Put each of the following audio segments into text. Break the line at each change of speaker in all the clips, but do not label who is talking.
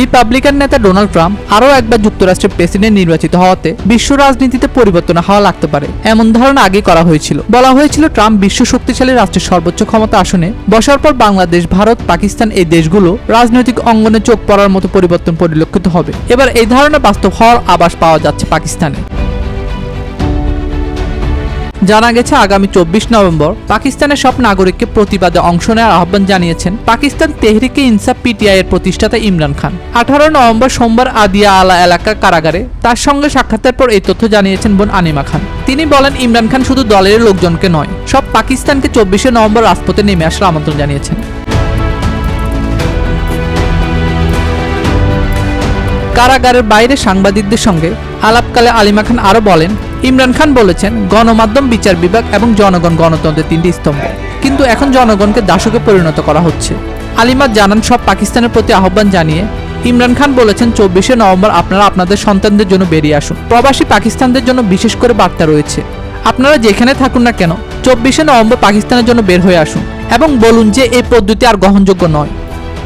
Republican নেতা Donald Trump আরও একবার যুক্তরাষ্ট্রের প্রেসিডেন্ট নির্বাচিত হওয়াতে বিশ্ব রাজনীতিতে পরিবর্তন হওয়া লাগতে পারে। এমন ধারণা আগে করা হয়েছিল। বলা হয়েছিল ট্রাম্প বিশ্ব শক্তিশালী রাষ্ট্রের সর্বোচ্চ ক্ষমতা আসনে বসার পর বাংলাদেশ, ভারত, পাকিস্তান এই দেশগুলো রাজনৈতিক অঙ্গনে চোখ পড়ার মতো পরিবর্তন পরিলক্ষিত হবে। এবার এই ধারণা বাস্তব হওয়ার আবাস পাওয়া যাচ্ছে পাকিস্তানে। জানা গেছে, আগামী চব্বিশ নভেম্বর পাকিস্তানের সব নাগরিককে প্রতিবাদে অংশ নেওয়ার আহ্বান জানিয়েছেন পাকিস্তান তেহরিকে ইনসাফ পিটিআই এর প্রতিষ্ঠাতা ইমরান খান। আঠারো নভেম্বর সোমবার আদিয়া আলা এলাকা কারাগারে তার সঙ্গে সাক্ষাতের পর এই তথ্য জানিয়েছেন বোন আনিমা খান। তিনি বলেন, ইমরান খান শুধু দলের লোকজনকে নয়, সব পাকিস্তানকে চব্বিশে নভেম্বর রাজপথে নেমে আসার আমন্ত্রণ জানিয়েছেন। কারাগারের বাইরে সাংবাদিকদের সঙ্গে আলাপকালে আলিমা খান আরও বলেন ইমরান খান বলেছেন, গণমাধ্যম, বিচার বিভাগ এবং জনগণ গণতন্ত্রের তিনটি স্তম্ভ। কিন্তু এখন জনগণকে দাসকে পরিণত করা হচ্ছে। আলিমা জানান, সব পাকিস্তানের প্রতি আহ্বান জানিয়ে ইমরান খান বলেছেন, চব্বিশে নভেম্বর আপনারা আপনাদের সন্তানদের জন্য বেরিয়ে আসুন। প্রবাসী পাকিস্তানদের জন্য বিশেষ করে বার্তা রয়েছে। আপনারা যেখানে থাকুন না কেন, চব্বিশে নভেম্বর পাকিস্তানের জন্য বের হয়ে আসুন এবং বলুন যে এই পদ্ধতি আর গ্রহণযোগ্য নয়।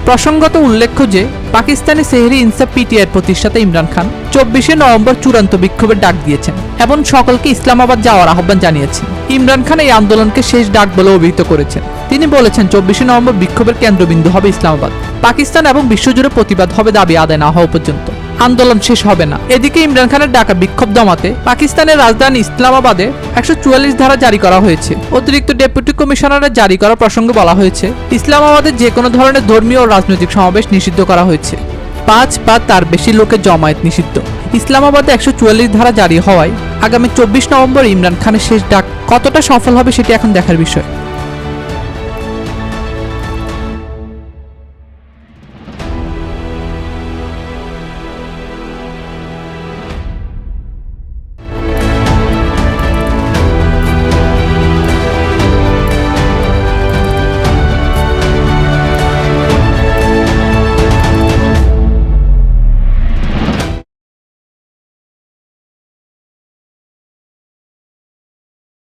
প্রসঙ্গত উল্লেখ্য যে, পাকিস্তানি সেহরি ইনসাফ পিটিআই প্রতিষ্ঠাতা ইমরান খান চব্বিশে নভেম্বর চূড়ান্ত বিক্ষোভের ডাক দিয়েছেন, এবং সকলকে ইসলামাবাদ যাওয়ার আহ্বান জানিয়েছেন। ইমরান খান এই আন্দোলনকে শেষ ডাক বলে অভিহিত করেছেন। তিনি বলেছেন, চব্বিশে নভেম্বর বিক্ষোভের কেন্দ্রবিন্দু হবে ইসলামাবাদ। পাকিস্তান এবং বিশ্বজুড়ে প্রতিবাদ হবে দাবি আদায় না হওয়া পর্যন্ত। আন্দোলন শেষ হবে না। এদিকে ইমরান খানের ডাকা বিক্ষোভ দমাতে পাকিস্তানের রাজধানী ইসলামাবাদে একশো চুয়াল্লিশ ধারা জারি করা হয়েছে। অতিরিক্ত ডেপুটি কমিশনারের জারি করা প্রসঙ্গে বলা হয়েছে, ইসলামাবাদে যে কোনো ধরনের ধর্মীয় ও রাজনৈতিক সমাবেশ নিষিদ্ধ করা হয়েছে। পাঁচ বা তার বেশি লোকের জমায়েত নিষিদ্ধ। ইসলামাবাদে একশো চুয়াল্লিশ ধারা জারি হওয়ায় আগামী চব্বিশ নভেম্বর ইমরান খানের শেষ ডাক কতটা সফল হবে সেটি এখন দেখার বিষয়।